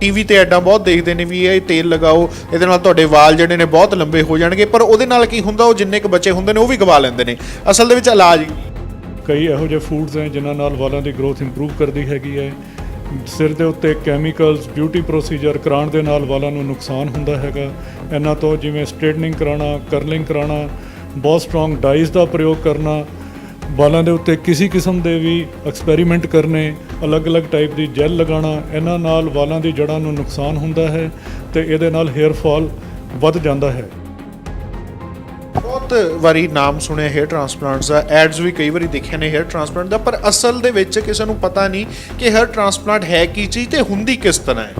TV ਤੇ ਐਡਾਂ ਬਹੁਤ ਦੇਖਦੇ ਨੇ ਵੀ ਇਹ ਤੇਲ ਲਗਾਓ, ਇਹਦੇ ਨਾਲ ਤੁਹਾਡੇ ਵਾਲ ਜਿਹੜੇ ਨੇ ਬਹੁਤ ਲੰਬੇ ਹੋ ਜਾਣਗੇ, ਪਰ ਉਹਦੇ ਨਾਲ ਕੀ ਹੁੰਦਾ, ਉਹ ਜਿੰਨੇ ਕੁ ਬੱਚੇ ਹੁੰਦੇ ਨੇ ਉਹ ਵੀ ਗਵਾ ਲੈਂਦੇ ਨੇ। ਅਸਲ ਦੇ ਵਿੱਚ ਇਲਾਜ ਕਈ ਇਹੋ ਜਿਹੇ ਫੂਡਸ ਹੈ ਜਿਨ੍ਹਾਂ ਨਾਲ ਵਾਲਾਂ ਦੀ ਗਰੋਥ ਇੰਪਰੂਵ ਕਰਦੀ ਹੈਗੀ ਹੈ। ਸਿਰ ਦੇ ਉੱਤੇ ਕੈਮੀਕਲਸ ਬਿਊਟੀ ਪ੍ਰੋਸੀਜਰ ਕਰਾਉਣ ਦੇ ਨਾਲ ਵਾਲਾਂ ਨੂੰ ਨੁਕਸਾਨ ਹੁੰਦਾ ਹੈਗਾ। ਇਹਨਾਂ ਤੋਂ ਜਿਵੇਂ ਸਟ੍ਰੇਟਨਿੰਗ ਕਰਾਉਣਾ ਕਰਲਿੰਗ ਕਰਾਉਣਾ, ਬਹੁਤ ਸਟਰੋਂਗ ਡਾਈਜ਼ ਦਾ ਪ੍ਰਯੋਗ ਕਰਨਾ ਵਾਲਾਂ ਦੇ ਉੱਤੇ ਕਿਸੇ ਕਿਸਮ ਦੇ ਵੀ ਐਕਸਪੈਰੀਮੈਂਟ ਕਰਨੇ ਅਲੱਗ-ਅਲੱਗ ਟਾਈਪ ਦੀ ਜੈਲ ਲਗਾਉਣਾ ਇਹਨਾਂ ਨਾਲ ਵਾਲਾਂ ਦੀ ਜੜ੍ਹਾਂ ਨੂੰ ਨੁਕਸਾਨ ਹੁੰਦਾ ਹੈ ਤੇ ਇਹਦੇ ਨਾਲ ਹੇਅਰ ਫਾਲ ਵੱਧ ਜਾਂਦਾ ਹੈ। ਬਹੁਤ ਵਾਰੀ ਨਾਮ ਸੁਣਿਆ ਹੇਅਰ ਟ੍ਰਾਂਸਪਲਾਂਟਸ ਦਾ ਐਡਸ ਵੀ ਕਈ ਵਾਰੀ ਦੇਖੇ ਨੇ ਹੇਅਰ ਟ੍ਰਾਂਸਪਲਾਂਟ ਦਾ ਪਰ ਅਸਲ ਦੇ ਵਿੱਚ ਕਿਸੇ ਨੂੰ ਪਤਾ ਨਹੀਂ ਕਿ ਹੇਅਰ ਟ੍ਰਾਂਸਪਲਾਂਟ ਹੈ ਕੀ ਚੀਜ਼ ਤੇ ਹੁੰਦੀ ਕਿਸ ਤਰ੍ਹਾਂ ਹੈ।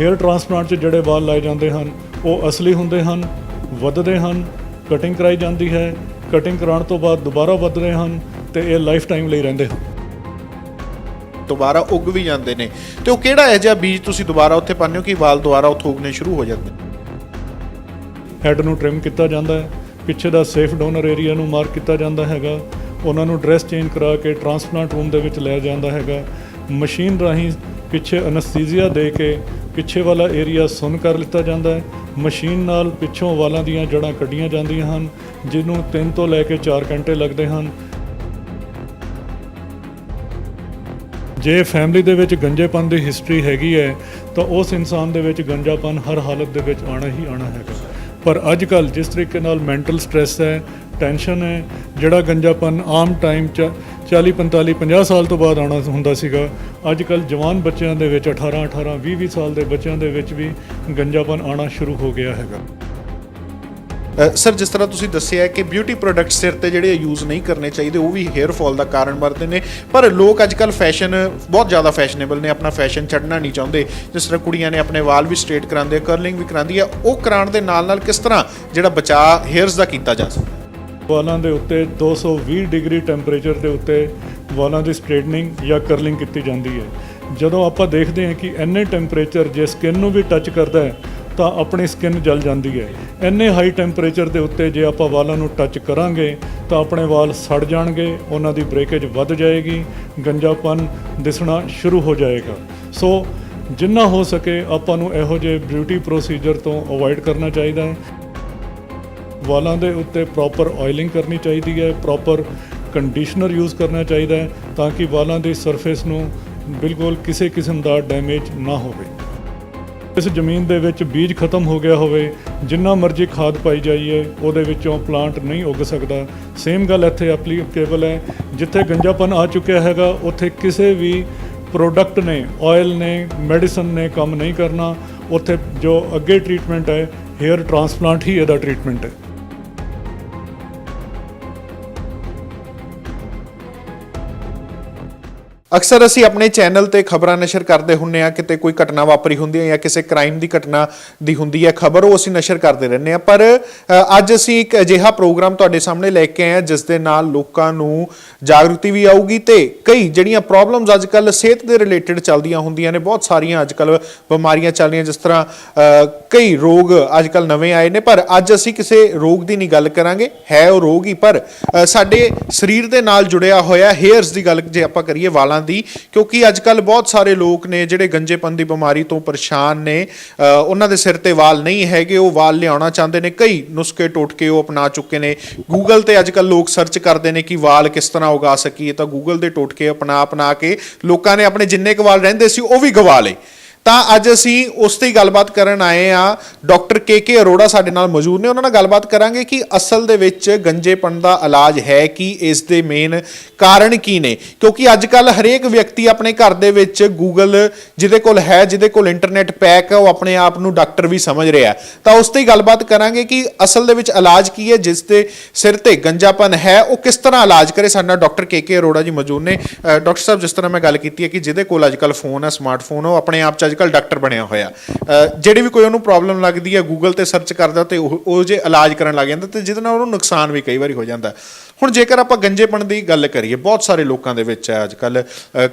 ਹੇਅਰ ਟ੍ਰਾਂਸਪਲਾਂਟ 'ਚ ਜਿਹੜੇ ਵਾਲ ਲਾਏ ਜਾਂਦੇ ਹਨ ਉਹ ਅਸਲੀ ਹੁੰਦੇ ਹਨ ਵੱਧਦੇ ਹਨ ਕਟਿੰਗ ਕਰਾਈ ਜਾਂਦੀ ਹੈ ਕਟਿੰਗ ਕਰਾਉਣ ਤੋਂ ਬਾਅਦ ਦੁਬਾਰਾ ਵੱਧਦੇ ਹਨ ਤੇ ਇਹ ਲਾਈਫ ਟਾਈਮ ਲਈ ਰਹਿੰਦੇ ਹਨ। ਦੁਬਾਰਾ ਉੱਗ ਵੀ ਜਾਂਦੇ ਨੇ। ਤੇ ਉਹ ਕਿਹੜਾ ਹੈ ਜਿਹਾ ਬੀਜ ਤੁਸੀਂ ਦੁਬਾਰਾ ਉੱਥੇ ਪਾਉਂਦੇ ਹੋ ਕਿ ਵਾਲ ਦੁਬਾਰਾ ਉੱਥੋਂ ਉੱਗਣੇ ਸ਼ੁਰੂ ਹੋ ਜਾਂਦੇ ਹੈਡ ਨੂੰ ਟ੍ਰਿਮ ਕੀਤਾ ਜਾਂਦਾ ਹੈ। ਪਿੱਛੇ ਦਾ ਸੇਫ ਡੋਨਰ ਏਰੀਆ ਨੂੰ ਮਾਰਕ ਕੀਤਾ ਜਾਂਦਾ ਹੈਗਾ। ਉਹਨਾਂ ਨੂੰ ਡਰੈਸ ਚੇਂਜ ਕਰਾ ਕੇ ਟ੍ਰਾਂਸਪਲਾਂਟ ਰੂਮ ਦੇ ਵਿੱਚ ਲੈ ਜਾਂਦਾ ਹੈਗਾ। ਮਸ਼ੀਨ ਰਾਹੀਂ ਪਿੱਛੇ ਅਨਸਥੀਸੀਆ ਦੇ ਕੇ ਪਿੱਛੇ ਵਾਲਾ ਏਰੀਆ ਸੁੰਨ ਕਰ ਲਿੱਤਾ ਜਾਂਦਾ ਹੈ। ਮਸ਼ੀਨ ਨਾਲ ਪਿੱਛੋਂ ਵਾਲਾਂ ਦੀਆਂ ਜੜਾਂ ਕੱਢੀਆਂ ਜਾਂਦੀਆਂ ਹਨ, ਜਿਹਨੂੰ 3 ਤੋਂ ਲੈ ਕੇ 4 ਘੰਟੇ ਲੱਗਦੇ ਹਨ। ਜੇ ਫੈਮਿਲੀ ਦੇ ਵਿੱਚ ਗੰਜੇਪਨ ਦੀ ਹਿਸਟਰੀ ਹੈਗੀ ਹੈ, ਤਾਂ ਉਸ ਇਨਸਾਨ ਦੇ ਵਿੱਚ ਗੰਜਾਪਨ ਹਰ ਹਾਲਤ ਦੇ ਵਿੱਚ ਆਣਾ ਹੀ ਆਣਾ ਹੈਗਾ। ਪਰ ਅੱਜ ਕੱਲ ਜਿਸ ਤਰੀਕੇ ਨਾਲ ਮੈਂਟਲ ਸਟ੍ਰੈਸ ਹੈ ਟੈਨਸ਼ਨ ਹੈ, ਜਿਹੜਾ ਗੰਜਾਪਨ ਆਮ ਟਾਈਮ ਚ 40 45 50 ਸਾਲ ਤੋਂ ਬਾਅਦ ਆਉਣਾ ਹੁੰਦਾ ਸੀਗਾ ਅੱਜ ਕੱਲ ਜਵਾਨ ਬੱਚਿਆਂ ਦੇ ਵਿੱਚ 18 18 20 20 ਸਾਲ ਦੇ ਬੱਚਿਆਂ ਦੇ ਵਿੱਚ ਵੀ ਗੰਜਾਪਨ ਆਉਣਾ ਸ਼ੁਰੂ ਹੋ ਗਿਆ ਹੈਗਾ। ਸਰ, ਜਿਸ ਤਰ੍ਹਾਂ ਤੁਸੀਂ ਦੱਸਿਆ ਕਿ ਬਿਊਟੀ ਪ੍ਰੋਡਕਟ ਸਿਰ ਤੇ ਜਿਹੜੇ ਯੂਜ਼ ਨਹੀਂ ਕਰਨੇ ਚਾਹੀਦੇ, ਉਹ ਵੀ ਹੇਅਰ ਫਾਲ ਦਾ ਕਾਰਨ ਬਣਦੇ ਨੇ। ਪਰ ਲੋਕ ਅੱਜ ਕੱਲ ਫੈਸ਼ਨ ਬਹੁਤ ਜ਼ਿਆਦਾ ਫੈਸ਼ਨੇਬਲ ਨੇ, ਆਪਣਾ ਫੈਸ਼ਨ ਛੱਡਣਾ ਨਹੀਂ ਚਾਹੁੰਦੇ। ਜਿਸ ਤਰ੍ਹਾਂ ਕੁੜੀਆਂ ਨੇ ਆਪਣੇ ਵਾਲ ਵੀ ਸਟ੍ਰੇਟ ਕਰਾਉਂਦੇ ਆ ਕਰਲਿੰਗ ਵੀ ਕਰਾਉਂਦੀ ਆ, ਉਹ ਕਰਾਉਣ ਦੇ ਨਾਲ ਨਾਲ ਕਿਸ ਤਰ੍ਹਾਂ ਜਿਹੜਾ ਬਚਾਅ ਹੇਅਰਸ ਦਾ ਕੀਤਾ ਜਾ ਸਕਦਾ? ਵਾਲਾਂ ਦੇ ਉੱਤੇ 220 ਡਿਗਰੀ ਟੈਂਪਰੇਚਰ ਦੇ ਉੱਤੇ ਵਾਲਾਂ ਦੀ ਸਟ੍ਰੇਟਨਿੰਗ ਜਾਂ ਕਰਲਿੰਗ ਕੀਤੀ ਜਾਂਦੀ ਹੈ। ਜਦੋਂ ਆਪਾਂ ਦੇਖਦੇ ਹਾਂ ਕਿ ਇੰਨੇ ਟੈਂਪਰੇਚਰ ਜੇ ਸਕਿਨ ਨੂੰ ਵੀ ਟੱਚ ਕਰਦਾ ਹੈ, ਤਾਂ ਆਪਣੀ ਸਕਿਨ ਜਲ ਜਾਂਦੀ ਹੈ। ਇੰਨੇ ਹਾਈ ਟੈਂਪਰੇਚਰ ਦੇ ਉੱਤੇ ਜੇ ਆਪਾਂ ਵਾਲਾਂ ਨੂੰ ਟੱਚ ਕਰਾਂਗੇ, ਤਾਂ ਆਪਣੇ ਵਾਲ ਸੜ ਜਾਣਗੇ, ਉਹਨਾਂ ਦੀ ਬ੍ਰੇਕੇਜ ਵੱਧ ਜਾਏਗੀ, ਗੰਜਾਪਨ ਦਿਸਣਾ ਸ਼ੁਰੂ ਹੋ ਜਾਏਗਾ। ਸੋ ਜਿੰਨਾ ਹੋ ਸਕੇ ਆਪਾਂ ਨੂੰ ਇਹੋ ਜਿਹੇ ਬਿਊਟੀ ਪ੍ਰੋਸੀਜਰ ਤੋਂ ਅਵੋਇਡ ਕਰਨਾ ਚਾਹੀਦਾ ਹੈ। ਵਾਲਾਂ ਦੇ ਉੱਤੇ ਪ੍ਰੋਪਰ ਆਇਲਿੰਗ ਕਰਨੀ ਚਾਹੀਦੀ ਹੈ ਪ੍ਰੋਪਰ ਕੰਡੀਸ਼ਨਰ ਯੂਜ਼ ਕਰਨਾ ਚਾਹੀਦਾ ਹੈ ਤਾਂ ਕਿ ਵਾਲਾਂ ਦੀ ਸਰਫੇਸ ਨੂੰ ਬਿਲਕੁਲ ਕਿਸੇ ਕਿਸਮ ਦਾ ਡੈਮੇਜ ਨਾ ਹੋਵੇ। ਇਸ ਜ਼ਮੀਨ ਦੇ ਵਿੱਚ ਬੀਜ ਖਤਮ ਹੋ ਗਿਆ ਹੋਵੇ, ਜਿੰਨਾ ਮਰਜ਼ੀ ਖਾਦ ਪਾਈ ਜਾਈਏ, ਉਹਦੇ ਵਿੱਚੋਂ ਪਲਾਂਟ ਨਹੀਂ ਉੱਗ ਸਕਦਾ। ਸੇਮ ਗੱਲ ਇੱਥੇ ਐਪਲੀਕੇਬਲ ਹੈ, ਜਿੱਥੇ ਗੰਜਾਪਨ ਆ ਚੁੱਕਿਆ ਹੈਗਾ, ਉੱਥੇ ਕਿਸੇ ਵੀ ਪ੍ਰੋਡਕਟ ਨੇ ਆਇਲ ਨੇ ਮੈਡੀਸਨ ਨੇ ਕੰਮ ਨਹੀਂ ਕਰਨਾ, ਉੱਥੇ ਜੋ ਅੱਗੇ ਟ੍ਰੀਟਮੈਂਟ ਹੈ ਹੇਅਰ ਟ੍ਰਾਂਸਪਲਾਂਟ ਹੀ ਇਹਦਾ ਟ੍ਰੀਟਮੈਂਟ ਹੈ। ਅਕਸਰ ਅਸੀਂ ਆਪਣੇ ਚੈਨਲ ਤੇ ਖਬਰਾਂ ਨਸ਼ਰ ਕਰਦੇ ਹੁੰਨੇ ਆ ਕਿਤੇ ਕੋਈ ਘਟਨਾ ਵਾਪਰੀ ਹੁੰਦੀ ਹੈ ਜਾਂ ਕਿਸੇ ਕ੍ਰਾਈਮ ਦੀ ਘਟਨਾ ਦੀ ਹੁੰਦੀ ਹੈ ਖਬਰ ਉਹ ਅਸੀਂ ਨਸ਼ਰ ਕਰਦੇ ਰਹਿੰਦੇ ਆ ਪਰ ਅ, ਅੱਜ ਅਸੀਂ ਇੱਕ ਅਜਿਹਾ ਪ੍ਰੋਗਰਾਮ ਤੁਹਾਡੇ ਸਾਹਮਣੇ ਲੈ ਕੇ ਆਏ ਹਾਂ ਜਿਸ ਦੇ ਨਾਲ ਲੋਕਾਂ ਨੂੰ ਜਾਗਰੂਕਤੀ ਵੀ ਆਊਗੀ ਤੇ ਕਈ ਜਿਹੜੀਆਂ ਪ੍ਰੋਬਲਮਸ ਅੱਜ ਕੱਲ ਸਿਹਤ ਦੇ ਰਿਲੇਟਡ ਚੱਲਦੀਆਂ ਹੁੰਦੀਆਂ ਨੇ ਬਹੁਤ ਸਾਰੀਆਂ ਅੱਜ ਕੱਲ ਬਿਮਾਰੀਆਂ ਚੱਲ ਰਹੀਆਂ ਜਿਸ ਤਰ੍ਹਾਂ ਅ, ਕਈ ਰੋਗ ਅੱਜ ਕੱਲ ਨਵੇਂ ਆਏ ਨੇ ਪਰ ਅੱਜ ਅਸੀਂ ਕਿਸੇ ਰੋਗ ਦੀ ਨਹੀਂ ਗੱਲ ਕਰਾਂਗੇ ਹੈ ਉਹ ਰੋਗ ਹੀ ਪਰ ਅ, ਸਾਡੇ ਸਰੀਰ ਦੇ ਨਾਲ ਜੁੜਿਆ ਹੋਇਆ ਹੇਅਰਸ ਦੀ ਗੱਲ ਜੇ ਆਪਾਂ ਕਰੀਏ ਵਾਲਾਂ ਦੀ, ਕਿਉਂਕਿ ਅੱਜ ਕੱਲ ਬਹੁਤ ਸਾਰੇ ਲੋਕ ਨੇ ਜਿਹੜੇ ਗੰਜੇਪਨ ਦੀ ਬਿਮਾਰੀ ਤੋਂ ਪਰੇਸ਼ਾਨ ਨੇ ਉਹਨਾਂ ਦੇ ਸਿਰ ਤੇ ਵਾਲ ਨਹੀਂ ਹੈਗੇ, ਉਹ ਵਾਲ ਲਿਆਉਣਾ ਚਾਹੁੰਦੇ ਨੇ, ਕਈ ਨੁਸਖੇ ਟੋਟਕੇ ਉਹ ਅਪਣਾ ਚੁੱਕੇ ਨੇ। ਗੂਗਲ ਤੇ ਅੱਜ ਕੱਲ ਲੋਕ ਸਰਚ ਕਰਦੇ ਨੇ ਕਿ ਵਾਲ ਕਿਸ ਤਰ੍ਹਾਂ ਉਗਾ ਸਕੀਏ, ਤਾਂ ਗੂਗਲ ਦੇ ਟੋਟਕੇ ਅਪਣਾ ਅਪਣਾ ਕੇ ਲੋਕਾਂ ਨੇ ਆਪਣੇ ਜਿੰਨੇ ਕੁ ਵਾਲ ਰਹਿੰਦੇ ਸੀ, ਉਹ ਵੀ ਗਵਾ ਲਏ। ਤਾਂ ਅੱਜ ਅਸੀਂ ਉਸ ਤੇ ਹੀ ਗੱਲਬਾਤ ਕਰਨ ਆਏ ਆ। ਡਾਕਟਰ ਕੇ ਕੇ ਅਰੋੜਾ ਸਾਡੇ ਨਾਲ ਮੌਜੂਦ ਨੇ। ਉਹਨਾਂ ਨਾਲ ਗੱਲਬਾਤ ਕਰਾਂਗੇ ਕਿ ਅਸਲ ਦੇ ਵਿੱਚ ਗੰਜੇਪਣ ਦਾ ਇਲਾਜ ਹੈ ਕੀ, ਇਸ ਦੇ ਮੇਨ ਕਾਰਨ ਕੀ ਨੇ। ਕਿਉਂਕਿ ਅੱਜ ਕੱਲ ਹਰੇਕ ਵਿਅਕਤੀ ਆਪਣੇ ਘਰ ਦੇ ਵਿੱਚ ਗੂਗਲ ਜਿਹਦੇ ਕੋਲ ਹੈ, ਜਿਹਦੇ ਕੋਲ ਇੰਟਰਨੈਟ ਪੈਕ ਹੈ ਉਹ ਆਪਣੇ ਆਪ ਨੂੰ ਡਾਕਟਰ ਵੀ ਸਮਝ ਰਿਹਾ। ਤਾਂ ਉਸ ਤੇ ਹੀ ਗੱਲਬਾਤ ਕਰਾਂਗੇ ਕਿ ਅਸਲ ਦੇ ਵਿੱਚ ਇਲਾਜ ਕੀ ਹੈ, ਜਿਸ ਦੇ ਸਿਰ ਤੇ ਗੰਜਾਪਨ ਹੈ, ਉਹ ਕਿਸ ਤਰ੍ਹਾਂ ਇਲਾਜ ਕਰੇ। ਸਾਡੇ ਨਾਲ ਡਾਕਟਰ ਕੇ ਕੇ ਅਰੋੜਾ ਜੀ ਮੌਜੂਦ ਨੇ। ਡਾਕਟਰ ਸਾਹਿਬ, ਜਿਸ ਤਰ੍ਹਾਂ ਮੈਂ ਗੱਲ ਕੀਤੀ ਹੈ ਕਿ ਜਿਹਦੇ ਕੋਲ ਅੱਜ ਕੱਲ ਫੋਨ ਹੈ ਸਮਾਰਟਫੋਨ ਉਹ ਆਪਣੇ ਆਪ ਚ ਅੱਜ ਡਾਕਟਰ ਬਣਿਆ ਹੋਇਆ। ਜਿਹੜੀ ਵੀ ਕੋਈ ਉਹਨੂੰ ਪ੍ਰੋਬਲਮ ਲੱਗਦੀ ਹੈ ਗੂਗਲ ਤੇ ਸਰਚ ਕਰਦਾ ਤੇ ਉਹ ਉਹ ਜੇ ਇਲਾਜ ਕਰਨ ਲੱਗ ਜਾਂਦਾ ਤੇ ਜਿਹਦੇ ਨਾਲ ਉਹਨੂੰ ਨੁਕਸਾਨ ਵੀ ਕਈ ਵਾਰੀ ਹੋ ਜਾਂਦਾ। ਹੁਣ ਜੇਕਰ ਆਪਾਂ ਗੰਜੇਪਣ ਦੀ ਗੱਲ ਕਰੀਏ, ਬਹੁਤ ਸਾਰੇ ਲੋਕਾਂ ਦੇ ਵਿੱਚ ਹੈ ਅੱਜ ਕੱਲ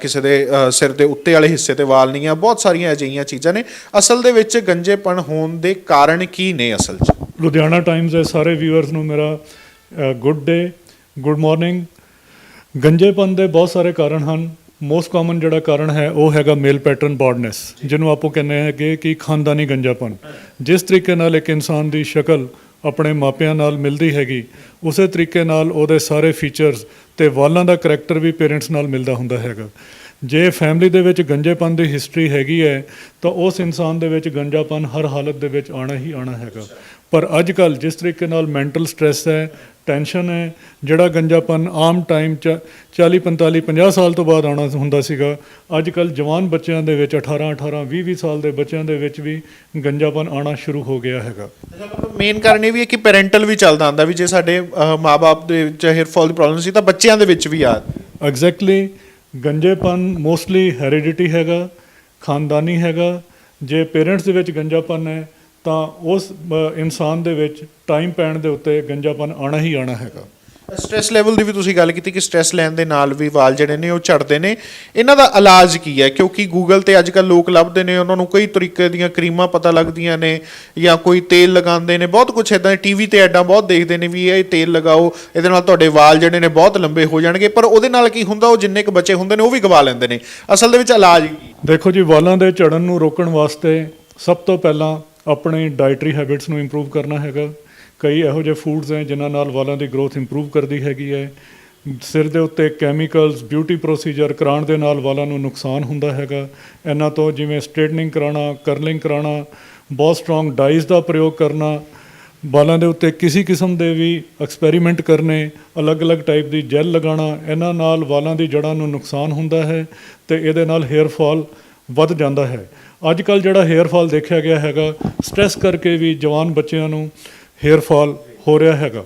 ਕਿਸੇ ਦੇ ਸਿਰ ਦੇ ਉੱਤੇ ਵਾਲੇ ਹਿੱਸੇ ਤੇ ਵਾਲ ਨਹੀਂ ਆ, ਬਹੁਤ ਸਾਰੀਆਂ ਅਜਿਹੀਆਂ ਚੀਜ਼ਾਂ ਨੇ। ਅਸਲ ਦੇ ਵਿੱਚ ਗੰਜੇਪਣ ਹੋਣ ਦੇ ਕਾਰਨ ਕੀ ਨੇ ਅਸਲ 'ਚ? ਲੁਧਿਆਣਾ ਟਾਈਮਸ ਦੇ ਸਾਰੇ ਵਿਊਅਰਸ ਨੂੰ ਮੇਰਾ ਗੁੱਡ ਡੇ ਗੁੱਡ ਮਾਰਨਿੰਗ ਗੰਜੇਪਨ ਦੇ ਬਹੁਤ ਸਾਰੇ ਕਾਰਨ ਹਨ। ਮੋਸਟ ਕਾਮਨ ਜਿਹੜਾ ਕਾਰਨ ਹੈ, ਉਹ ਹੈਗਾ ਮੇਲ ਪੈਟਰਨ ਬਾਰਡਨੈਸ ਜਿਹਨੂੰ ਆਪੋ ਕਹਿੰਦੇ ਹੈਗੇ ਕਿ ਖਾਨਦਾਨੀ ਗੰਜਾਪਨ। ਜਿਸ ਤਰੀਕੇ ਨਾਲ ਇੱਕ ਇਨਸਾਨ ਦੀ ਸ਼ਕਲ ਆਪਣੇ ਮਾਪਿਆਂ ਨਾਲ ਮਿਲਦੀ ਹੈਗੀ, ਉਸੇ ਤਰੀਕੇ ਨਾਲ ਉਹਦੇ ਸਾਰੇ ਫੀਚਰਸ ਤੇ ਵਾਲਾਂ ਦਾ ਕਰੈਕਟਰ ਵੀ ਪੇਰੈਂਟਸ ਨਾਲ ਮਿਲਦਾ ਹੁੰਦਾ ਹੈਗਾ। ਜੇ ਫੈਮਿਲੀ ਦੇ ਵਿੱਚ ਗੰਜੇਪਨ ਦੀ ਹਿਸਟਰੀ ਹੈਗੀ ਹੈ, ਤਾਂ ਉਸ ਇਨਸਾਨ ਦੇ ਵਿੱਚ ਗੰਜਾਪਨ ਹਰ ਹਾਲਤ ਦੇ ਵਿੱਚ ਆਣਾ ਹੀ ਆਣਾ ਹੈਗਾ। ਪਰ ਅੱਜ ਕੱਲ ਜਿਸ ਤਰੀਕੇ ਨਾਲ ਮੈਂਟਲ ਸਟ੍ਰੈਸ ਹੈ ਟੈਨਸ਼ਨ ਹੈ ਜਿਹੜਾ ਗੰਜਾਪਨ ਆਮ ਟਾਈਮ ਚ 40 45 50 ਸਾਲ ਤੋਂ ਬਾਅਦ ਆਉਣਾ ਹੁੰਦਾ ਸੀਗਾ ਅੱਜ ਕੱਲ ਜਵਾਨ ਬੱਚਿਆਂ ਦੇ ਵਿੱਚ 18 18 20 20 ਸਾਲ ਦੇ ਬੱਚਿਆਂ ਦੇ ਵਿੱਚ ਵੀ ਗੰਜਾਪਨ ਆਣਾ ਸ਼ੁਰੂ ਹੋ ਗਿਆ ਹੈਗਾ। ਮੇਨ ਕਾਰਨ ਇਹ ਵੀ ਹੈ ਕਿ ਪੈਰੈਂਟਲ ਵੀ ਚੱਲਦਾ ਆਂਦਾ ਵੀ ਜੇ ਸਾਡੇ ਮਾਪੇ ਦੇ ਵਿੱਚ ਹੇਅਰ ਫਾਲ ਦੀ ਪ੍ਰੋਬਲਮ ਸੀ ਤਾਂ ਬੱਚਿਆਂ ਦੇ ਵਿੱਚ ਵੀ ਆ। ਐਗਜ਼ੈਕਟਲੀ ਗੰਜੇਪਨ ਮੋਸਟਲੀ ਹੈਰੀਡਿਟੀ ਹੈਗਾ ਖਾਨਦਾਨੀ ਹੈਗਾ ਜੇ ਪੇਰੈਂਟਸ ਦੇ ਵਿੱਚ ਗੰਜਾਪਨ ਹੈ ਤਾਂ ਉਸ ਇਨਸਾਨ ਦੇ ਵਿੱਚ ਟਾਈਮ ਪੈਣ ਦੇ ਉੱਤੇ ਗੰਜਾਪਨ ਆਣਾ ਹੀ ਆਣਾ ਹੈਗਾ। ਸਟ੍ਰੈਸ ਲੈਵਲ ਦੀ ਵੀ ਤੁਸੀਂ ਗੱਲ ਕੀਤੀ ਕਿ ਸਟ੍ਰੈਸ ਲੈਣ ਦੇ ਨਾਲ ਵੀ ਵਾਲ ਜਿਹੜੇ ਨੇ ਉਹ ਝੜਦੇ ਨੇ। ਇਹਨਾਂ ਦਾ ਇਲਾਜ ਕੀ ਹੈ? ਕਿਉਂਕਿ ਗੂਗਲ ਤੇ ਅੱਜ ਕੱਲ ਲੋਕ ਲੱਭਦੇ ਨੇ ਉਹਨਾਂ ਨੂੰ ਕਈ ਤਰੀਕੇ ਦੀਆਂ ਕਰੀਮਾਂ ਪਤਾ ਲੱਗਦੀਆਂ ਨੇ ਜਾਂ ਕੋਈ ਤੇਲ ਲਗਾਉਂਦੇ ਨੇ। ਬਹੁਤ ਕੁਝ ਇਦਾਂ ਟੀਵੀ ਤੇ ਐਡਾਂ ਬਹੁਤ ਦੇਖਦੇ ਨੇ ਵੀ ਇਹ ਤੇਲ ਲਗਾਓ ਇਹਦੇ ਨਾਲ ਤੁਹਾਡੇ ਵਾਲ ਜਿਹੜੇ ਨੇ ਬਹੁਤ ਲੰਬੇ ਹੋ ਜਾਣਗੇ। ਪਰ ਉਹਦੇ ਨਾਲ ਕੀ ਹੁੰਦਾ? ਉਹ ਜਿੰਨੇ ਕੁ ਬੱਚੇ ਹੁੰਦੇ ਨੇ ਉਹ ਵੀ ਗਵਾ ਲੈਂਦੇ ਨੇ। ਅਸਲ ਦੇ ਵਿੱਚ ਇਲਾਜ ਕੀ ਦੇਖੋ ਜੀ ਵਾਲਾਂ ਦੇ ਝੜਨ ਨੂੰ ਰੋਕਣ ਵਾਸਤੇ ਸਭ ਤੋਂ ਪਹਿਲਾਂ ਆਪਣੇ ਡਾਈਟਰੀ ਹੈਬਿਟਸ ਨੂੰ ਇੰਪਰੂਵ ਕਰਨਾ ਹੈਗਾ। ਕਈ ਇਹੋ ਜਿਹੇ ਫੂਡਸ ਹੈ ਜਿਨ੍ਹਾਂ ਨਾਲ ਵਾਲਾਂ ਦੀ ਗਰੋਥ ਇੰਪਰੂਵ ਕਰਦੀ ਹੈਗੀ ਹੈ। ਸਿਰ ਦੇ ਉੱਤੇ ਕੈਮੀਕਲਸ ਬਿਊਟੀ ਪ੍ਰੋਸੀਜਰ ਕਰਾਉਣ ਦੇ ਨਾਲ ਵਾਲਾਂ ਨੂੰ ਨੁਕਸਾਨ ਹੁੰਦਾ ਹੈਗਾ। ਇਹਨਾਂ ਤੋਂ ਜਿਵੇਂ ਸਟ੍ਰੇਟਨਿੰਗ ਕਰਾਉਣਾ ਕਰਲਿੰਗ ਕਰਾਉਣਾ, ਬਹੁਤ ਸਟਰੋਂਗ ਡਾਈਜ਼ ਦਾ ਪ੍ਰਯੋਗ ਕਰਨਾ, ਵਾਲਾਂ ਦੇ ਉੱਤੇ ਕਿਸੇ ਕਿਸਮ ਦੇ ਵੀ ਐਕਸਪੈਰੀਮੈਂਟ ਕਰਨੇ ਅਲੱਗ-ਅਲੱਗ ਟਾਈਪ ਦੀ ਜੈਲ ਲਗਾਉਣਾ, ਇਹਨਾਂ ਨਾਲ ਵਾਲਾਂ ਦੀ ਜੜ੍ਹਾਂ ਨੂੰ ਨੁਕਸਾਨ ਹੁੰਦਾ ਹੈ ਤੇ ਇਹਦੇ ਨਾਲ ਹੇਅਰ ਫਾਲ ਵੱਧ ਜਾਂਦਾ ਹੈ। ਅੱਜ ਕੱਲ ਜਿਹੜਾ ਹੇਅਰ ਫਾਲ ਦੇਖਿਆ ਗਿਆ ਹੈਗਾ ਸਟ੍ਰੈਸ ਕਰਕੇ ਵੀ ਜਵਾਨ ਬੱਚਿਆਂ ਨੂੰ ਹੇਅਰ ਫਾਲ ਹੋ ਰਿਹਾ ਹੈਗਾ।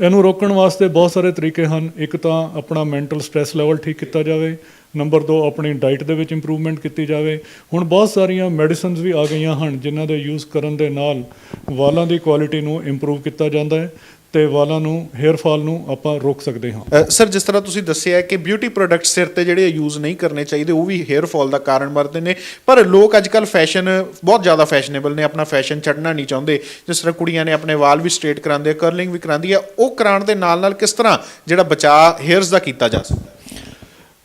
ਇਹਨੂੰ ਰੋਕਣ ਵਾਸਤੇ ਬਹੁਤ ਸਾਰੇ ਤਰੀਕੇ ਹਨ। ਇੱਕ ਤਾਂ ਆਪਣਾ ਮੈਂਟਲ ਸਟ੍ਰੈਸ ਲੈਵਲ ਠੀਕ ਕੀਤਾ ਜਾਵੇ। ਨੰਬਰ 2 ਆਪਣੀ ਡਾਈਟ ਦੇ ਵਿੱਚ ਇੰਪਰੂਵਮੈਂਟ ਕੀਤੀ ਜਾਵੇ। ਹੁਣ ਬਹੁਤ ਸਾਰੀਆਂ ਮੈਡੀਸਿਨਸ ਵੀ ਆ ਗਈਆਂ ਹਨ, ਜਿਨ੍ਹਾਂ ਦੇ ਯੂਜ਼ ਕਰਨ ਦੇ ਨਾਲ ਵਾਲਾਂ ਦੀ ਕੁਆਲਿਟੀ ਨੂੰ ਇੰਪਰੂਵ ਕੀਤਾ ਜਾਂਦਾ ਹੈ। ਤੇ ਵਾਲਾਂ ਨੂੰ ਹੇਅਰ ਫਾਲ ਨੂੰ ਆਪਾਂ ਰੋਕ ਸਕਦੇ ਹਾਂ। ਸਰ ਜਿਸ ਤਰ੍ਹਾਂ ਤੁਸੀਂ ਦੱਸਿਆ ਕਿ ਬਿਊਟੀ ਪ੍ਰੋਡਕਟ ਸਿਰ ਤੇ ਜਿਹੜੇ ਯੂਜ਼ ਨਹੀਂ ਕਰਨੇ ਚਾਹੀਦੇ ਉਹ ਵੀ ਹੇਅਰ ਫਾਲ ਦਾ ਕਾਰਨ ਬਣਦੇ ਨੇ। ਪਰ ਲੋਕ ਅੱਜ ਕੱਲ ਫੈਸ਼ਨ ਬਹੁਤ ਜ਼ਿਆਦਾ ਫੈਸ਼ਨੇਬਲ ਨੇ ਆਪਣਾ ਫੈਸ਼ਨ ਛੱਡਣਾ ਨਹੀਂ ਚਾਹੁੰਦੇ। ਜਿਸ ਤਰ੍ਹਾਂ ਕੁੜੀਆਂ ਨੇ ਆਪਣੇ ਵਾਲ ਵੀ ਸਟ੍ਰੇਟ ਕਰਾਉਂਦੇ ਆ ਕਰਲਿੰਗ ਵੀ ਕਰਾਉਂਦੀ ਆ ਉਹ ਕਰਾਉਣ ਦੇ ਨਾਲ ਨਾਲ ਕਿਸ ਤਰ੍ਹਾਂ ਜਿਹੜਾ ਬਚਾਅ ਹੇਅਰਸ ਦਾ ਕੀਤਾ ਜਾ ਸਕਦਾ?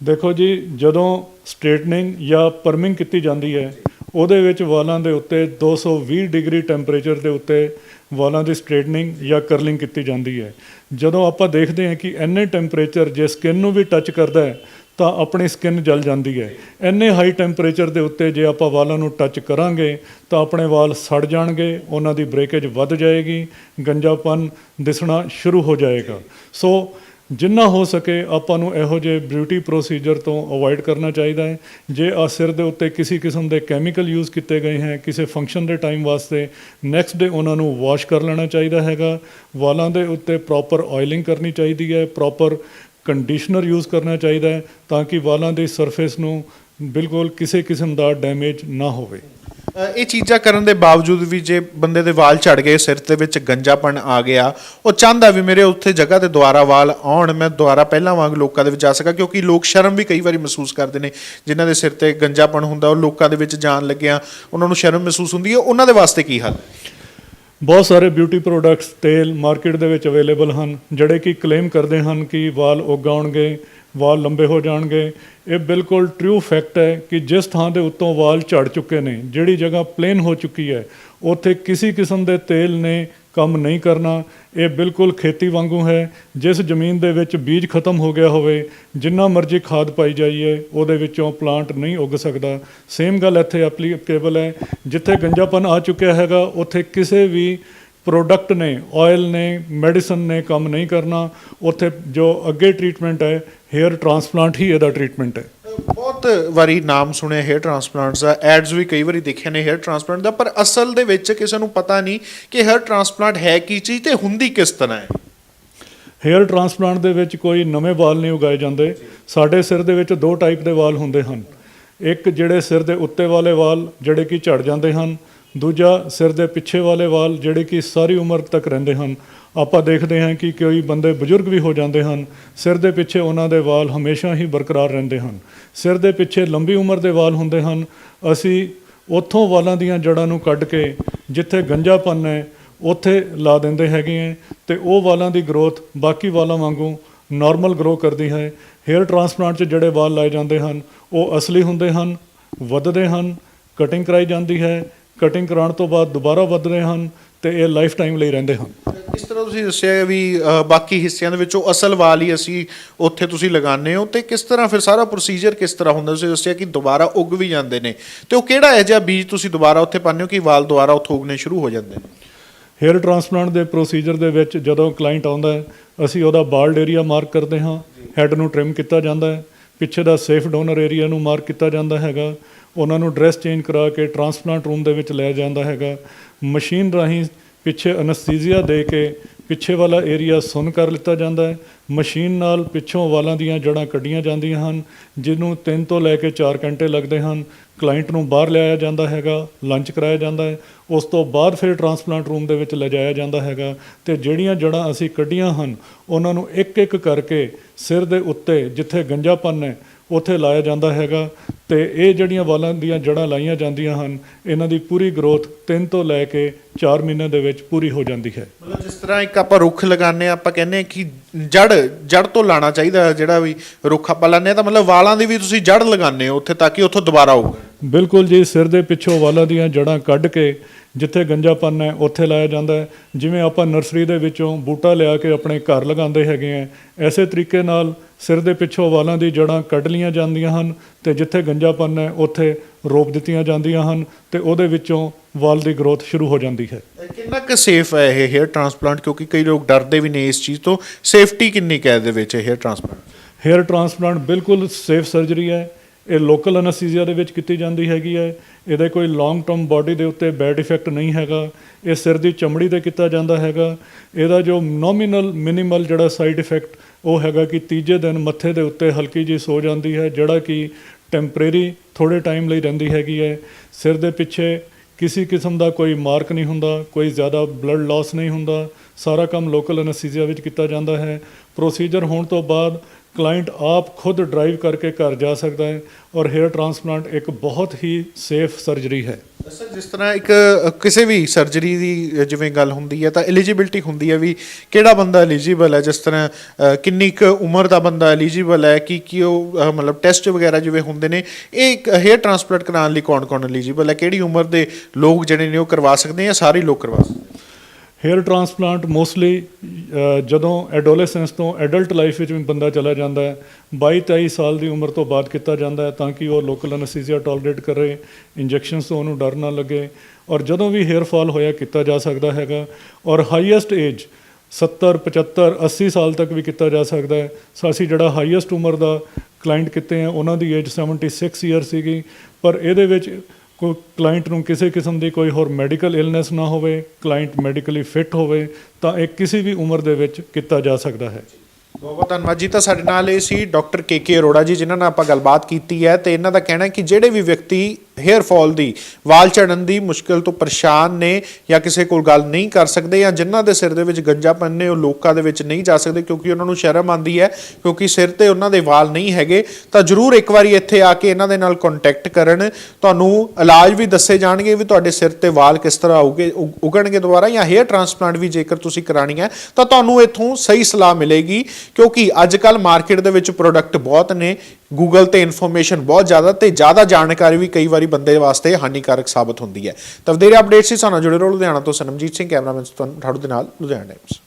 ਦੇਖੋ ਜੀ ਜਦੋਂ ਸਟ੍ਰੇਟਨਿੰਗ ਜਾਂ ਪਰਮਿੰਗ ਕੀਤੀ ਜਾਂਦੀ ਹੈ ਉਹਦੇ ਵਿੱਚ ਵਾਲਾਂ ਦੇ ਉੱਤੇ 220 ਡਿਗਰੀ ਟੈਂਪਰੇਚਰ ਦੇ ਉੱਤੇ ਵਾਲਾਂ ਦੀ ਸਟ੍ਰੇਟਨਿੰਗ ਜਾਂ ਕਰਲਿੰਗ ਕੀਤੀ ਜਾਂਦੀ ਹੈ। ਜਦੋਂ ਆਪਾਂ ਦੇਖਦੇ ਹਾਂ ਕਿ ਇੰਨੇ ਟੈਂਪਰੇਚਰ ਜੇ ਸਕਿਨ ਨੂੰ ਵੀ ਟੱਚ ਕਰਦਾ ਹੈ, ਤਾਂ ਆਪਣੀ ਸਕਿਨ ਜਲ ਜਾਂਦੀ ਹੈ। ਇੰਨੇ ਹਾਈ ਟੈਂਪਰੇਚਰ ਦੇ ਉੱਤੇ ਜੇ ਆਪਾਂ ਵਾਲਾਂ ਨੂੰ ਟੱਚ ਕਰਾਂਗੇ, ਤਾਂ ਆਪਣੇ ਵਾਲ ਸੜ ਜਾਣਗੇ, ਉਹਨਾਂ ਦੀ ਬ੍ਰੇਕੇਜ ਵੱਧ ਜਾਏਗੀ, ਗੰਜਾਪਨ ਦਿਸਣਾ ਸ਼ੁਰੂ ਹੋ ਜਾਏਗਾ। ਸੋ ਜਿੰਨਾ ਹੋ ਸਕੇ ਆਪਾਂ ਨੂੰ ਇਹੋ ਜਿਹੇ ਬਿਊਟੀ ਪ੍ਰੋਸੀਜਰ ਤੋਂ ਅਵੋਇਡ ਕਰਨਾ ਚਾਹੀਦਾ ਹੈ। ਜੇ ਆ ਸਿਰ ਦੇ ਉੱਤੇ ਕਿਸੇ ਕਿਸਮ ਦੇ ਕੈਮੀਕਲ ਯੂਜ਼ ਕੀਤੇ ਗਏ ਹੈ, ਕਿਸੇ ਫੰਕਸ਼ਨ ਦੇ ਟਾਈਮ ਵਾਸਤੇ ਨੈਕਸਟ ਡੇ ਉਹਨਾਂ ਨੂੰ ਵਾਸ਼ ਕਰ ਲੈਣਾ ਚਾਹੀਦਾ ਹੈਗਾ। ਵਾਲਾਂ ਦੇ ਉੱਤੇ ਪ੍ਰੋਪਰ ਆਇਲਿੰਗ ਕਰਨੀ ਚਾਹੀਦੀ ਹੈ ਪ੍ਰੋਪਰ ਕੰਡੀਸ਼ਨਰ ਯੂਜ਼ ਕਰਨਾ ਚਾਹੀਦਾ ਹੈ, ਤਾਂ ਕਿ ਵਾਲਾਂ ਦੀ ਸਰਫੇਸ ਨੂੰ ਬਿਲਕੁਲ ਕਿਸੇ ਕਿਸਮ ਦਾ ਡੈਮੇਜ ਨਾ ਹੋਵੇ। ਇਹ ਚੀਜ਼ਾਂ ਕਰਨ ਦੇ ਬਾਵਜੂਦ ਵੀ ਜੇ ਬੰਦੇ ਦੇ ਵਾਲ ਝੜ ਗਏ, ਸਿਰ ਦੇ ਵਿੱਚ ਗੰਜਾਪਣ ਆ ਗਿਆ, ਉਹ ਚਾਹੁੰਦਾ ਵੀ ਮੇਰੇ ਉੱਥੇ ਜਗ੍ਹਾ ਤੇ ਦੁਬਾਰਾ ਵਾਲ ਆਉਣ, ਮੈਂ ਦੁਬਾਰਾ ਪਹਿਲਾਂ ਵਾਂਗ ਲੋਕਾਂ ਦੇ ਵਿੱਚ ਜਾ ਸਕਾਂ, ਕਿਉਂਕਿ ਲੋਕ ਸ਼ਰਮ ਵੀ ਕਈ ਵਾਰੀ ਮਹਿਸੂਸ ਕਰਦੇ ਨੇ, ਜਿਨ੍ਹਾਂ ਦੇ ਸਿਰ ਤੇ ਗੰਜਾਪਣ ਹੁੰਦਾ, ਉਹ ਲੋਕਾਂ ਦੇ ਵਿੱਚ ਜਾਣ ਲੱਗਿਆ, ਉਹਨਾਂ ਨੂੰ ਸ਼ਰਮ ਮਹਿਸੂਸ ਹੁੰਦੀ ਹੈ, ਉਹਨਾਂ ਦੇ ਵਾਸਤੇ ਕੀ ਹੱਲ? ਬਹੁਤ ਸਾਰੇ ਬਿਊਟੀ ਪ੍ਰੋਡਕਟਸ ਤੇਲ ਮਾਰਕੀਟ ਦੇ ਵਿੱਚ ਅਵੇਲੇਬਲ ਹਨ, ਜਿਹੜੇ ਕਿ ਕਲੇਮ ਕਰਦੇ ਹਨ ਕਿ ਵਾਲ ਉਗਾਉਣਗੇ ਵਾਲ ਲੰਬੇ ਹੋ ਜਾਣਗੇ। ਇਹ ਬਿਲਕੁਲ ਟਰੂ ਫੈਕਟ ਹੈ ਕਿ ਜਿਸ ਥਾਂ ਦੇ ਉੱਤੋਂ ਵਾਲ ਝੜ ਚੁੱਕੇ ਨੇ, ਜਿਹੜੀ ਜਗ੍ਹਾ ਪਲੇਨ ਹੋ ਚੁੱਕੀ ਹੈ, ਉੱਥੇ ਕਿਸੇ ਕਿਸਮ ਦੇ ਤੇਲ ਨੇ ਕੰਮ ਨਹੀਂ ਕਰਨਾ, ਇਹ ਬਿਲਕੁਲ ਖੇਤੀ ਵਾਂਗੂ ਹੈ। ਜਿਸ ਜ਼ਮੀਨ ਦੇ ਵਿੱਚ ਬੀਜ ਖਤਮ ਹੋ ਗਿਆ ਹੋਵੇ, ਜਿੰਨਾ ਮਰਜ਼ੀ ਖਾਦ ਪਾਈ ਜਾਈਏ, ਉਹਦੇ ਵਿੱਚੋਂ ਪਲਾਂਟ ਨਹੀਂ ਉੱਗ ਸਕਦਾ। ਸੇਮ ਗੱਲ ਇੱਥੇ ਐਪਲੀਕੇਬਲ ਹੈ। ਜਿੱਥੇ ਗੰਜਾਪਨ ਆ ਚੁੱਕਿਆ ਹੈਗਾ, ਉੱਥੇ ਕਿਸੇ ਵੀ ਪ੍ਰੋਡਕਟ ਨੇ ਆਇਲ ਨੇ ਮੈਡੀਸਨ ਨੇ ਕੰਮ ਨਹੀਂ ਕਰਨਾ। ਉੱਥੇ ਜੋ ਅੱਗੇ ਟ੍ਰੀਟਮੈਂਟ ਹੈ ਹੇਅਰ ਟ੍ਰਾਂਸਪਲਾਂਟ ਹੀ ਇਹਦਾ ਟ੍ਰੀਟਮੈਂਟ ਹੈ। ਬਹੁਤ ਵਾਰੀ ਨਾਮ ਸੁਣਿਆ ਹੇਅਰ ਟ੍ਰਾਂਸਪਲਾਂਟਸ ਦਾ ਐਡਸ ਵੀ ਕਈ ਵਾਰੀ ਦੇਖੇ ਨੇ ਹੇਅਰ ਟ੍ਰਾਂਸਪਲਾਂਟ ਦਾ, ਪਰ ਅਸਲ ਦੇ ਵਿੱਚ ਕਿਸੇ ਨੂੰ ਪਤਾ ਨਹੀਂ ਕਿ ਹੇਅਰ ਟ੍ਰਾਂਸਪਲਾਂਟ ਹੈ ਕੀ ਚੀਜ਼ ਤੇ ਹੁੰਦੀ ਕਿਸ ਤਰ੍ਹਾਂ ਹੈ। ਹੇਅਰ ਟ੍ਰਾਂਸਪਲਾਂਟ ਦੇ ਵਿੱਚ ਕੋਈ ਨਵੇਂ ਵਾਲ ਨਹੀਂ ਉਗਾਏ ਜਾਂਦੇ। ਸਾਡੇ ਸਿਰ ਦੇ ਵਿੱਚ ਦੋ ਟਾਈਪ ਦੇ ਵਾਲ ਹੁੰਦੇ ਹਨ। ਇੱਕ ਜਿਹੜੇ ਸਿਰ ਦੇ ਉੱਤੇ ਵਾਲੇ ਵਾਲ, ਜਿਹੜੇ ਕਿ ਝੜ ਜਾਂਦੇ ਹਨ। ਦੂਜਾ ਸਿਰ ਦੇ ਪਿੱਛੇ ਵਾਲੇ ਵਾਲ, ਜਿਹੜੇ ਕਿ ਸਾਰੀ ਉਮਰ ਤੱਕ ਰਹਿੰਦੇ ਹਨ। ਆਪਾਂ ਦੇਖਦੇ ਹਾਂ ਕਿ ਕੋਈ ਬੰਦੇ ਬਜ਼ੁਰਗ ਵੀ ਹੋ ਜਾਂਦੇ ਹਨ, ਸਿਰ ਦੇ ਪਿੱਛੇ ਉਹਨਾਂ ਦੇ ਵਾਲ ਹਮੇਸ਼ਾ ਹੀ ਬਰਕਰਾਰ ਰਹਿੰਦੇ ਹਨ। ਸਿਰ ਦੇ ਪਿੱਛੇ ਲੰਬੀ ਉਮਰ ਦੇ ਵਾਲ ਹੁੰਦੇ ਹਨ। ਅਸੀਂ ਉੱਥੋਂ ਵਾਲਾਂ ਦੀਆਂ ਜੜ੍ਹਾਂ ਨੂੰ ਕੱਢ ਕੇ ਜਿੱਥੇ ਗੰਜਾਪਨ ਹੈ, ਉੱਥੇ ਲਾ ਦਿੰਦੇ ਹੈਗੇ ਹੈ ਤੇ ਉਹ ਵਾਲਾਂ ਦੀ ਗਰੋਥ ਬਾਕੀ ਵਾਲਾਂ ਵਾਂਗੂ ਨਾਰਮਲ ਗਰੋ ਕਰਦੀ ਹੈ। ਹੇਅਰ ਟ੍ਰਾਂਸਪਲਾਂਟ 'ਚ ਜਿਹੜੇ ਵਾਲ ਲਾਏ ਜਾਂਦੇ ਹਨ, ਉਹ ਅਸਲੀ ਹੁੰਦੇ ਹਨ, ਵੱਧਦੇ ਹਨ ਕਟਿੰਗ ਕਰਾਈ ਜਾਂਦੀ ਹੈ। ਕਟਿੰਗ ਕਰਾਉਣ ਤੋਂ ਬਾਅਦ ਦੁਬਾਰਾ ਵੱਧਦੇ ਹਨ ਤੇ ਇਹ ਲਾਈਫ ਟਾਈਮ ਲਈ ਰਹਿੰਦੇ ਹਨ। ਇਸ ਤਰ੍ਹਾਂ ਤੁਸੀਂ ਦੱਸਿਆ ਹੈ ਵੀ ਅ, ਬਾਕੀ ਹਿੱਸਿਆਂ ਦੇ ਵਿੱਚੋਂ ਅਸਲ ਵਾਲ ਹੀ ਅਸੀਂ ਉੱਥੇ ਤੁਸੀਂ ਲਗਾਉਂਦੇ ਹੋ ਤੇ ਕਿਸ ਤਰ੍ਹਾਂ ਫਿਰ ਸਾਰਾ ਪ੍ਰੋਸੀਜਰ ਕਿਸ ਤਰ੍ਹਾਂ ਹੁੰਦਾ? ਤੁਸੀਂ ਦੱਸਿਆ ਕਿ ਦੁਬਾਰਾ ਉੱਗ ਵੀ ਜਾਂਦੇ ਨੇ। ਤੇ ਉਹ ਕਿਹੜਾ ਇਹੋ ਜਿਹਾ ਬੀਜ ਤੁਸੀਂ ਦੁਬਾਰਾ ਉੱਥੇ ਪਾਉਂਦੇ ਹੋ ਕਿ ਵਾਲ ਦੁਬਾਰਾ ਉੱਥੋਂ ਉੱਗਣੇ ਸ਼ੁਰੂ ਹੋ ਜਾਂਦੇ ਨੇ? ਹੇਅਰ ਟ੍ਰਾਂਸਪਲਾਂਟ ਦੇ ਪ੍ਰੋਸੀਜਰ ਦੇ ਵਿੱਚ ਜਦੋਂ ਕਲਾਇੰਟ ਆਉਂਦਾ ਹੈ ਅਸੀਂ ਉਹਦਾ ਬਾਲਡ ਏਰੀਆ ਮਾਰਕ ਕਰਦੇ ਹਾਂ ਹੈੱਡ ਨੂੰ ਟ੍ਰਿਮ ਕੀਤਾ ਜਾਂਦਾ ਹੈ ਪਿੱਛੇ ਦਾ ਸੇਫ ਡੋਨਰ ਏਰੀਆ ਨੂੰ ਮਾਰਕ ਕੀਤਾ ਜਾਂਦਾ ਹੈਗਾ ਉਹਨਾਂ ਨੂੰ ਡਰੈਸ ਚੇਂਜ ਕਰਾ ਕੇ ਟ੍ਰਾਂਸਪਲਾਂਟ ਰੂਮ ਦੇ ਵਿੱਚ ਲੈ ਜਾਂਦਾ ਹੈਗਾ ਮਸ਼ੀਨ ਰਾਹੀਂ ਪਿੱਛੇ ਅਨਸਥੀਸੀਆ ਦੇ ਕੇ ਪਿੱਛੇ ਵਾਲਾ ਏਰੀਆ ਸੁੰਨ ਕਰ ਲਿੱਤਾ ਜਾਂਦਾ ਹੈ। ਮਸ਼ੀਨ ਨਾਲ ਪਿੱਛੋਂ ਵਾਲਾਂ ਦੀਆਂ ਜੜਾਂ ਕੱਢੀਆਂ ਜਾਂਦੀਆਂ ਹਨ, ਜਿਹਨੂੰ 3 ਤੋਂ ਲੈ ਕੇ 4 ਘੰਟੇ ਲੱਗਦੇ ਹਨ। ਕਲਾਇੰਟ ਨੂੰ ਬਾਹਰ ਲਿਆਇਆ ਜਾਂਦਾ ਹੈਗਾ, ਲੰਚ ਕਰਾਇਆ ਜਾਂਦਾ ਹੈ। ਉਸ ਤੋਂ ਬਾਅਦ ਫਿਰ ਟ੍ਰਾਂਸਪਲਾਂਟ ਰੂਮ ਦੇ ਵਿੱਚ ਲਿਜਾਇਆ ਜਾਂਦਾ ਹੈਗਾ ਤੇ ਜਿਹੜੀਆਂ ਜੜਾਂ ਅਸੀਂ ਕੱਢੀਆਂ ਹਨ, ਉਹਨਾਂ ਨੂੰ ਇੱਕ ਇੱਕ ਕਰਕੇ ਸਿਰ ਦੇ ਉੱਤੇ, ਜਿੱਥੇ ਗੰਜਾਪਨ ਹੈ ਉੱਥੇ ਲਾਇਆ ਜਾਂਦਾ ਹੈਗਾ ਤੇ ਇਹ ਜਿਹੜੀਆਂ ਵਾਲਾਂ ਦੀਆਂ ਜੜਾਂ ਲਾਈਆਂ ਜਾਂਦੀਆਂ ਹਨ ਇਹਨਾਂ ਦੀ ਪੂਰੀ ਗਰੋਥ 3 ਤੋਂ ਲੈ ਕੇ 4 ਮਹੀਨੇ ਦੇ ਵਿੱਚ ਪੂਰੀ ਹੋ ਜਾਂਦੀ ਹੈ। ਮਤਲਬ ਜਿਸ ਤਰ੍ਹਾਂ ਇੱਕ ਆਪਾਂ ਰੁੱਖ ਲਗਾਉਂਦੇ ਹਾਂ ਆਪਾਂ ਕਹਿੰਦੇ ਕਿ ਜੜ ਜੜ ਤੋਂ ਲਾਣਾ ਚਾਹੀਦਾ ਜਿਹੜਾ ਵੀ ਰੁੱਖ ਆਪਾਂ ਲਾਉਂਦੇ ਹਾਂ ਤਾਂ ਮਤਲਬ ਵਾਲਾਂ ਦੀ ਵੀ ਤੁਸੀਂ ਜੜ ਲਗਾਉਂਦੇ ਹੋ ਉੱਥੇ ਤਾਂ ਕਿ ਉੱਥੋਂ ਦੁਬਾਰਾ ਉੱਗ ਬਿਲਕੁਲ ਜੀ ਸਿਰ ਦੇ ਪਿੱਛੋਂ ਵਾਲਾਂ ਦੀਆਂ ਜੜਾਂ ਕੱਢ ਕੇ ਜਿੱਥੇ ਗੰਜਾਪਨ ਹੈ ਉੱਥੇ ਲਾਇਆ ਜਾਂਦਾ ਹੈ। ਜਿਵੇਂ ਆਪਾਂ ਨਰਸਰੀ ਦੇ ਵਿੱਚੋਂ ਬੂਟਾ ਲਿਆ ਕੇ ਆਪਣੇ ਘਰ ਲਗਾਉਂਦੇ ਹੈਗੇ ਆ ਐਸੇ ਤਰੀਕੇ ਨਾਲ ਸਿਰ ਦੇ ਪਿੱਛੋਂ ਵਾਲਾਂ ਦੀ ਜੜਾਂ ਕੱਢ ਲੀਆਂ ਜਾਂਦੀਆਂ ਹਨ ਤੇ ਜਿੱਥੇ ਗੰਜਾਪਨ ਹੈ ਉੱਥੇ ਰੋਪ ਦਿੱਤੀਆਂ ਜਾਂਦੀਆਂ ਹਨ ਤੇ ਉਹਦੇ ਵਿੱਚੋਂ ਵਾਲ ਦੀ ਗਰੋਥ ਸ਼ੁਰੂ ਹੋ ਜਾਂਦੀ ਹੈ। ਕਿੰਨਾ ਕੁ ਸੇਫ ਹੈ ਇਹ ਹੇਅਰ ਟ੍ਰਾਂਸਪਲਾਂਟ ਕਿਉਂਕਿ ਕਈ ਲੋਕ ਡਰਦੇ ਵੀ ਨੇ ਇਸ ਚੀਜ਼ ਤੋਂ। ਸੇਫਟੀ ਕਿੰਨੀ ਕੁ ਇਹਦੇ ਵਿੱਚ ਹੇਅਰ ਟ੍ਰਾਂਸਪਲਾਂਟ ਹੇਅਰ ਟ੍ਰਾਂਸਪਲਾਂਟ ਬਿਲਕੁਲ ਸੇਫ ਸਰਜਰੀ ਹੈ। ਇਹ ਲੋਕਲ ਅਨਸਥੀਸੀਆ ਦੇ ਵਿੱਚ ਕੀਤੀ ਜਾਂਦੀ ਹੈਗੀ ਹੈ। ਇਹਦੇ ਕੋਈ ਲੌਂਗ ਟਰਮ ਬਾਡੀ ਦੇ ਉੱਤੇ ਬੈਡ ਇਫੈਕਟ ਨਹੀਂ ਹੈਗਾ। ਇਹ ਸਿਰ ਦੀ ਚਮੜੀ ਤੇ ਕੀਤਾ ਜਾਂਦਾ ਹੈਗਾ। ਇਹਦਾ ਜੋ ਨੋਮੀਨਲ ਮਿਨੀਮਲ ਜਿਹੜਾ ਸਾਈਡ ਇਫੈਕਟ ਉਹ ਹੈਗਾ ਕਿ ਤੀਜੇ ਦਿਨ ਮੱਥੇ ਦੇ ਉੱਤੇ ਹਲਕੀ ਜੀ ਸੋ ਜਾਂਦੀ ਹੈ, ਜਿਹੜਾ ਕਿ ਟੈਂਪਰੇਰੀ ਥੋੜੇ ਟਾਈਮ ਲਈ ਰਹਿੰਦੀ ਹੈਗੀ ਹੈ। ਸਿਰ ਦੇ ਪਿੱਛੇ ਕਿਸੇ ਕਿਸਮ ਦਾ ਕੋਈ ਮਾਰਕ ਨਹੀਂ ਹੁੰਦਾ, ਕੋਈ ਜ਼ਿਆਦਾ ਬਲੱਡ ਲਾਸ ਨਹੀਂ ਹੁੰਦਾ। ਸਾਰਾ ਕੰਮ ਲੋਕਲ ਅਨਸਥੀਸੀਆ ਵਿੱਚ ਕੀਤਾ ਜਾਂਦਾ ਹੈ। ਪ੍ਰੋਸੀਜਰ ਹੋਣ ਤੋਂ ਬਾਅਦ ਕਲਾਇੰਟ ਆਪ ਖੁਦ ਡਰਾਈਵ ਕਰਕੇ ਘਰ ਜਾ ਸਕਦਾ ਹੈ ਔਰ ਹੇਅਰ ਟ੍ਰਾਂਸਪਲਾਂਟ ਇੱਕ ਬਹੁਤ ਹੀ ਸੇਫ ਸਰਜਰੀ ਹੈ। ਸਰ, ਜਿਸ ਤਰ੍ਹਾਂ ਇੱਕ ਕਿਸੇ ਵੀ ਸਰਜਰੀ ਦੀ ਜਿਵੇਂ ਗੱਲ ਹੁੰਦੀ ਹੈ, ਤਾਂ ਐਲੀਜੀਬਿਲਟੀ ਹੁੰਦੀ ਹੈ ਵੀ ਕਿਹੜਾ ਬੰਦਾ ਐਲੀਜੀਬਲ ਹੈ, ਜਿਸ ਤਰ੍ਹਾਂ ਕਿੰਨੀ ਕੁ ਉਮਰ ਦਾ ਬੰਦਾ ਐਲੀਜੀਬਲ ਹੈ, ਕਿ, ਕੀ ਉਹ ਮਤਲਬ ਟੈਸਟ ਵਗੈਰਾ ਜਿਵੇਂ ਹੁੰਦੇ ਨੇ, ਇਹ ਇੱਕ ਹੇਅਰ ਟ੍ਰਾਂਸਪਲਾਂਟ ਕਰਾਉਣ ਲਈ ਕੌਣ-ਕੌਣ ਐਲੀਜੀਬਲ ਹੈ, ਕਿਹੜੀ ਉਮਰ ਦੇ ਲੋਕ ਜਿਹੜੇ ਨੇ ਉਹ ਕਰਵਾ ਸਕਦੇ ਆ ਜਾਂ ਸਾਰੇ ਲੋਕ ਕਰਵਾ ਸਕਦੇ ਹੇਅਰ ਟ੍ਰਾਂਸਪਲਾਂਟ ਮੋਸਟਲੀ ਜਦੋਂ ਐਡੋਲੈਸੈਂਸ ਤੋਂ ਐਡਲਟ ਲਾਈਫ ਵਿੱਚ ਵੀ ਬੰਦਾ ਚਲਾ ਜਾਂਦਾ ਹੈ 22 23 ਸਾਲ ਦੀ ਉਮਰ ਤੋਂ ਬਾਅਦ ਕੀਤਾ ਜਾਂਦਾ ਹੈ ਤਾਂ ਕਿ ਉਹ ਲੋਕਲ ਅਨਸਥੀਸੀਆ ਟੋਲਰੇਟ ਕਰੇ, ਇੰਜੈਕਸ਼ਨਸ ਤੋਂ ਉਹਨੂੰ ਡਰ ਨਾ ਲੱਗੇ, ਔਰ ਜਦੋਂ ਵੀ ਹੇਅਰ ਫਾਲ ਹੋਇਆ ਕੀਤਾ ਜਾ ਸਕਦਾ ਹੈਗਾ, ਔਰ ਹਾਈਐਸਟ ਏਜ 70 75 80 ਸਾਲ ਤੱਕ ਵੀ ਕੀਤਾ ਜਾ ਸਕਦਾ ਹੈ, ਸੋ ਅਸੀਂ ਜਿਹੜਾ ਹਾਈਐਸਟ ਉਮਰ ਦਾ ਕਲਾਇੰਟ ਕਿਤੇ ਆ ਉਹਨਾਂ ਦੀ ਏਜ 76 ਈਅਰ ਸੀਗੀ, ਪਰ ਇਹਦੇ ਵਿੱਚ ਕੋਈ ਕਲਾਇੰਟ ਨੂੰ ਕਿਸੇ ਕਿਸਮ ਦੀ ਕੋਈ ਹੋਰ ਮੈਡੀਕਲ ਇਲਨੈਸ ਨਾ ਹੋਵੇ ਕਲਾਇੰਟ ਮੈਡੀਕਲੀ ਫਿਟ ਹੋਵੇ, ਤਾਂ ਇਹ ਕਿਸੇ ਵੀ ਉਮਰ ਦੇ ਵਿੱਚ ਕੀਤਾ ਜਾ ਸਕਦਾ ਹੈ। ਬਹੁਤ ਬਹੁਤ ਧੰਨਵਾਦ ਜੀ। ਤਾਂ ਸਾਡੇ ਨਾਲ ਇਹ ਸੀ ਡਾਕਟਰ ਕੇ ਕੇ ਅਰੋੜਾ ਜੀ, ਜਿਨ੍ਹਾਂ ਨਾਲ ਆਪਾਂ ਗੱਲਬਾਤ ਕੀਤੀ ਹੈ ਤੇ ਇਹਨਾਂ ਦਾ ਕਹਿਣਾ ਹੈ ਕਿ ਜਿਹੜੇ ਵੀ ਵਿਅਕਤੀ ਹੇਅਰ ਫਾਲ ਦੀ, ਵਾਲ ਝੜਨ ਦੀ ਮੁਸ਼ਕਲ ਤੋਂ ਪਰੇਸ਼ਾਨ ਨੇ ਜਾਂ ਕਿਸੇ ਕੋਲ ਗੱਲ ਨਹੀਂ ਕਰ ਸਕਦੇ ਜਾਂ ਜਿਨ੍ਹਾਂ ਦੇ ਸਿਰ ਦੇ ਵਿੱਚ ਗੰਜਾਪਨ ਨੇ ਉਹ ਲੋਕਾਂ ਦੇ ਵਿੱਚ ਨਹੀਂ ਜਾ ਸਕਦੇ ਕਿਉਂਕਿ ਉਹਨਾਂ ਨੂੰ ਸ਼ਰਮ ਆਉਂਦੀ ਹੈ, ਕਿਉਂਕਿ ਸਿਰ ਤੇ ਉਹਨਾਂ ਦੇ ਵਾਲ ਨਹੀਂ ਹੈਗੇ, ਤਾਂ ਜਰੂਰ ਇੱਕ ਵਾਰੀ ਇੱਥੇ ਆ ਕੇ ਇਹਨਾਂ ਦੇ ਨਾਲ ਕੰਟੈਕਟ ਕਰਨ। ਤੁਹਾਨੂੰ ਇਲਾਜ ਵੀ ਦੱਸੇ ਜਾਣਗੇ ਵੀ ਤੁਹਾਡੇ ਸਿਰ ਤੇ ਵਾਲ ਕਿਸ ਤਰ੍ਹਾਂ ਆਉਗੇ ਉਗ- ਉਗਣਗੇ ਦੁਬਾਰਾ ਜਾਂ ਹੇਅਰ ਟ੍ਰਾਂਸਪਲਾਂਟ ਵੀ ਜੇਕਰ ਤੁਸੀਂ ਕਰਾਣੀ ਹੈ, ਤਾਂ ਤੁਹਾਨੂੰ ਇੱਥੋਂ ਸਹੀ ਸਲਾਹ ਮਿਲੇਗੀ। ਕਿਉਂਕਿ ਅੱਜ ਕੱਲ ਮਾਰਕੀਟ ਦੇ ਵਿੱਚ ਪ੍ਰੋਡਕਟ ਬਹੁਤ ਨੇ ਗੂਗਲ ਤੇ ਇਨਫੋਰਮੇਸ਼ਨ ਬਹੁਤ ਜ਼ਿਆਦਾ ਤੇ ਜ਼ਿਆਦਾ ਜਾਣਕਾਰੀ ਵੀ ਕਈ ਵਾਰੀ ਬੰਦੇ ਵਾਸਤੇ ਹਾਨੀਕਾਰਕ ਸਾਬਤ ਹੁੰਦੀ ਹੈ। ਤਾਂ ਵਧੇਰੇ ਅਪਡੇਟਸ ਸੀ ਸਾਨੂੰ ਜੁੜੇ ਰਹੋ ਲੁਧਿਆਣਾ ਤੋਂ ਸਨਮਜੀਤ ਸਿੰਘ, ਕੈਮਰਾਮੈਨ ਤੁਹਾਨੂੰ ਦੇ ਨਾਲ ਲੁਧਿਆਣਾ ਟਾਈਮਸ